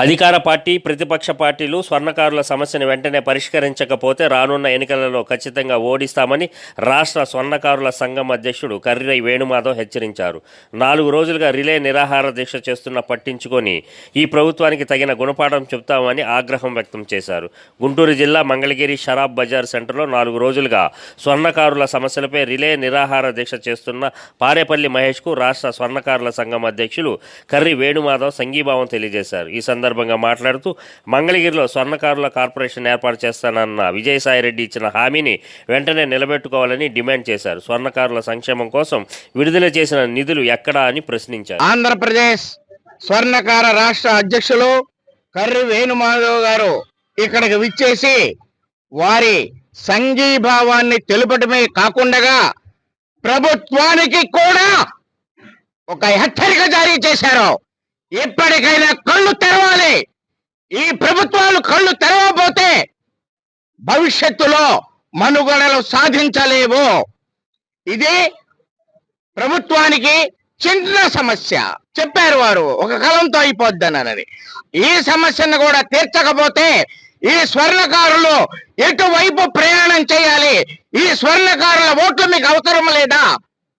అధికార పార్టీ ప్రతిపక్ష పార్టీలు స్వర్ణకారుల సమస్యను వెంటనే పరిష్కరించకపోతే రానున్న ఎన్నికలలో ఖచ్చితంగా ఓడిస్తామని రాష్ట్ర స్వర్ణకారుల సంఘం అధ్యక్షుడు కర్రై వేణుమాధవ్ హెచ్చరించారు. నాలుగు రోజులుగా రిలే నిరాహార దీక్ష చేస్తున్న పట్టించుకొని ఈ ప్రభుత్వానికి తగిన గుణపాఠం చెప్తామని ఆగ్రహం వ్యక్తం చేశారు. గుంటూరు జిల్లా మంగళగిరి షరాబ్ బజార్ సెంటర్లో నాలుగు రోజులుగా స్వర్ణకారుల సమస్యలపై రిలే నిరాహార దీక్ష చేస్తున్న పారేపల్లి మహేష్కు రాష్ట్ర స్వర్ణకారుల సంఘం అధ్యక్షులు కర్రి వేణుమాధవ్ సంఘీభావం తెలియజేశారు. ఈ సందర్భంగా సందర్భంగా మాట్లాడుతూ మంగళగిరిలో స్వర్ణకారుల కార్పొరేషన్ ఏర్పాటు చేస్తానన్న విజయసాయిరెడ్డి ఇచ్చిన హామీని వెంటనే నిలబెట్టుకోవాలని డిమాండ్ చేశారు. స్వర్ణకారుల సంక్షేమం కోసం విడుదల చేసిన నిధులు ఎక్కడా అని ప్రశ్నించారు. ఆంధ్రప్రదేశ్ స్వర్ణకార రాష్ట్ర అధ్యక్షులు కర్రి వేణుమాధవ్ గారు ఇక్కడికి విచ్చేసి వారి సంఘీభావాన్ని తెలుపటమే కాకుండా ప్రభుత్వానికి కూడా ఒక హెచ్చరిక జారీ చేశారు. ఇప్పటికైనా కళ్ళు తెరవాలి. ఈ ప్రభుత్వాలు కళ్ళు తెరవబోతే భవిష్యత్తులో మనుగడలు సాధించలేవు. ఇది ప్రభుత్వానికి చిన్న సమస్య. చెప్పారు వారు ఒక కాలంతో అయిపోద్దనని ఈ సమస్యను కూడా తీర్చకపోతే ఈ స్వర్ణకారులు ఎటువైపు ప్రయాణం చేయాలి? ఈ స్వర్ణకారుల ఓట్లు మీకు అవసరం లేదా?